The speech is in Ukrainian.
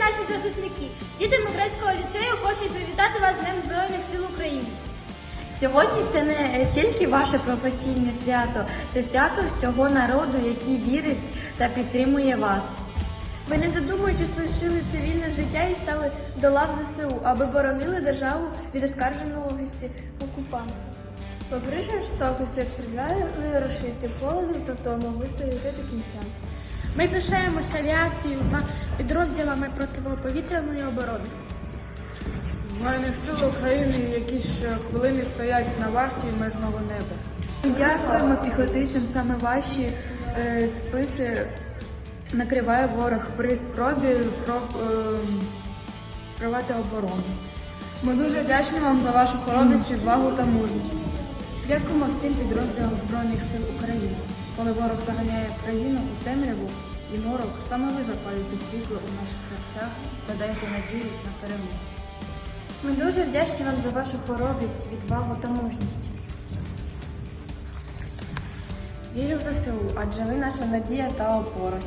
Наші захисники, діти Микрецького ліцею хочуть привітати вас з Днем Збройних сил України. Сьогодні це не тільки ваше професійне свято, це свято всього народу, який вірить та підтримує вас. Ви не задумуючись лишили цивільне життя і стали до лав ЗСУ, аби боронили державу від оскарженості окупанта. Попри жорстокості обстріляли рашистів холодом та втому вистояти до кінця. Ми пишаємося авіацією та підрозділами протиповітряної оборони. Збройних сил України, які щохвилини стоять на варті мирного неба. Дякуємо піхотинцям, саме ваші е, списи накриває ворог при спробі про, е, провати оборону. Ми дуже вдячні вам за вашу хоробрість, відвагу та мужність. Дякуємо всім підрозділам Збройних сил України. Коли ворог заганяє країну у темряву і морок, саме ви запалюєте світло у наших серцях та даєте надію на перемогу. Ми дуже вдячні вам за вашу хоробрість, відвагу та мужність. Вірю в ЗСУ, адже ви наша надія та опора.